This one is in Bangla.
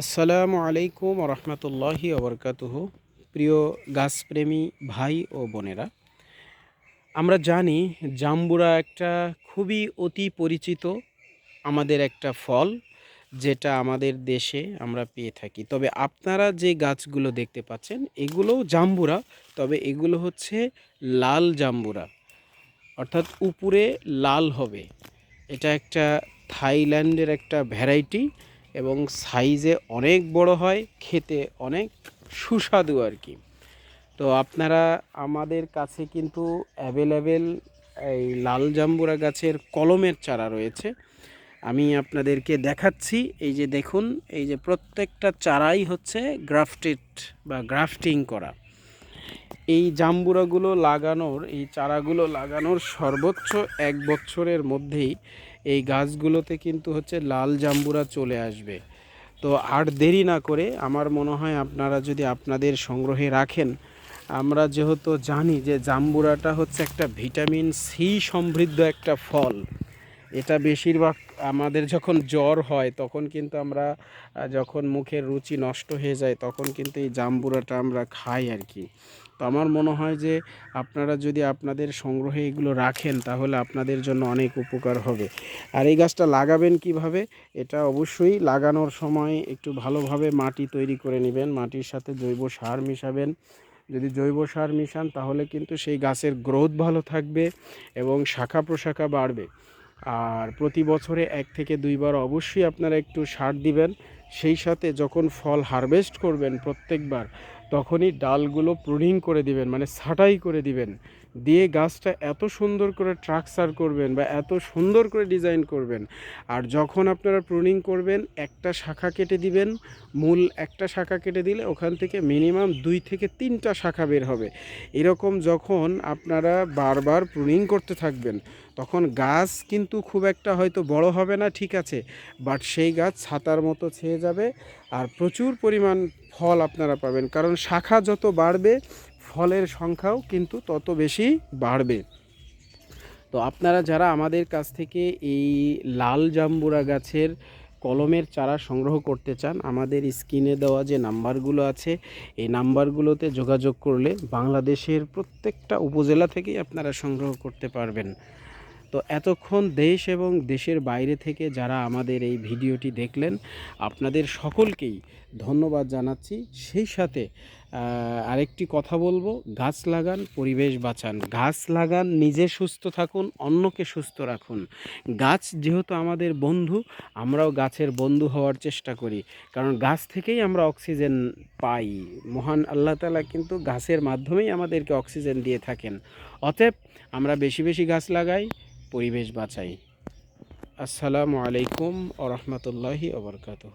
আসসালামু আলাইকুম রহমতুল্লাহি ওবরকাতুহ প্রিয় গাছপ্রেমী ভাই ও বোনেরা, আমরা জানি জাম্বুরা একটা খুবই অতি পরিচিত আমাদের একটা ফল যেটা আমাদের দেশে আমরা পেয়ে থাকি। তবে আপনারা যে গাছগুলো দেখতে পাচ্ছেন, এগুলোও জাম্বুরা, তবে এগুলো হচ্ছে লাল জাম্বুরা। অর্থাৎ উপরে লাল হবে। এটা একটা থাইল্যান্ডের একটা ভ্যারাইটি। এবং সাইজে অনেক বড় হয়, খেতে অনেক সুস্বাদু আর কি। তো আপনারা আমাদের কাছে কিন্তু অ্যাভেলেবেল এই লাল জাম্বুরা গাছের কলমের চারা রয়েছে। আমি আপনাদেরকে দেখাচ্ছি, এই যে দেখুন, এই যে প্রত্যেকটা চারাই হচ্ছে গ্রাফটেড বা গ্রাফটিং করা। এই জাম্বুরাগুলো লাগানোর, এই চারাগুলো লাগানোর সর্বোচ্চ এক বছরের মধ্যেই এই গাছগুলোতে কিন্তু হচ্ছে লাল জাম্বুরা চলে আসবে। তো আর দেরি না করে আমার মনে হয় আপনারা যদি আপনাদের সংগ্রহে রাখেন, আমরা যেহেতু জানি যে জাম্বুরাটা হচ্ছে একটা ভিটামিন সি সমৃদ্ধ একটা ফল। এটা বেশিরভাগ আমাদের যখন জ্বর হয়, তখন কিন্তু আমরা যখন মুখের রুচি নষ্ট হয়ে যায়, তখন কিন্তু এই জাম্বুরাটা আমরা খাই আর কি। তো আমার মনে হয় যে, আপনারা যদি আপনাদের সংগ্রহে এগুলো রাখেন, তাহলে আপনাদের জন্য অনেক উপকার হবে। আর এই গাছটা লাগাবেন কীভাবে? এটা অবশ্যই লাগানোর সময় একটু ভালোভাবে মাটি তৈরি করে নেবেন। মাটির সাথে জৈব সার মিশাবেন। যদি জৈব সার মিশান, তাহলে কিন্তু সেই গাছের গ্রোথ ভালো থাকবে এবং শাখা প্রশাখা বাড়বে। আর প্রতি বছরে এক থেকে দুইবার অবশ্যই আপনারা একটু সার দিবেন। সেই সাথে যখন ফল হারভেস্ট করবেন প্রত্যেকবার তখনই ডালগুলো প্রুনিং করে দিবেন মানে ছাঁটাই করে দিবেন। দিয়ে গাছটা এত সুন্দর করে ট্রাকচার করবেন বা এত সুন্দর করে ডিজাইন করবেন, আর যখন আপনারা প্রুনিং করবেন, একটা শাখা কেটে দিবেন, মূল একটা শাখা কেটে দিলে ওখান থেকে মিনিমাম দুই থেকে তিনটা শাখা বের হবে। এরকম যখন আপনারা বারবার প্রুনিং করতে থাকবেন, তখন গাছ কিন্তু খুব একটা হয়তো বড় হবে না, ঠিক আছে বাট সেই গাছ ছাতার মতো ছেয়ে যাবে, আর প্রচুর পরিমাণ ফল আপনারা পাবেন। কারণ শাখা যত বাড়বে, ফলের সংখ্যাও কিন্তু তত বেশি বাড়বে। তো আপনারা যারা আমাদের কাছ থেকে এই লাল জাম্বুরা গাছের কলমের চারা সংগ্রহ করতে চান, আমাদের স্ক্রিনে দেওয়া যে নাম্বারগুলো আছে, এই নাম্বারগুলোতে যোগাযোগ করলে বাংলাদেশের প্রত্যেকটা উপজেলা থেকেই আপনারা সংগ্রহ করতে পারবেন। তো এতক্ষণ দেশ এবং দেশের বাইরে থেকে যারা আমাদের এই ভিডিওটি দেখলেন, আপনাদের সকলকেই ধন্যবাদ জানাচ্ছি। সেই সাথে আরেকটি কথা বলব, গাছ লাগান, পরিবেশ বাঁচান। গাছ লাগান, নিজে সুস্থ থাকুন, অন্যকে সুস্থ রাখুন। গাছ যেহেতু আমাদের বন্ধু, আমরাও গাছের বন্ধু হওয়ার চেষ্টা করি। কারণ গাছ থেকেই আমরা অক্সিজেন পাই। মহান আল্লাহ তালা কিন্তু গাছের মাধ্যমেই আমাদেরকে অক্সিজেন দিয়ে থাকেন। অতএব, আমরা বেশি বেশি গাছ লাগাই পরিবেশ বাঁচাই আসসালামু আলাইকুম ও রহমতুল্লাহি ওবরকাতহ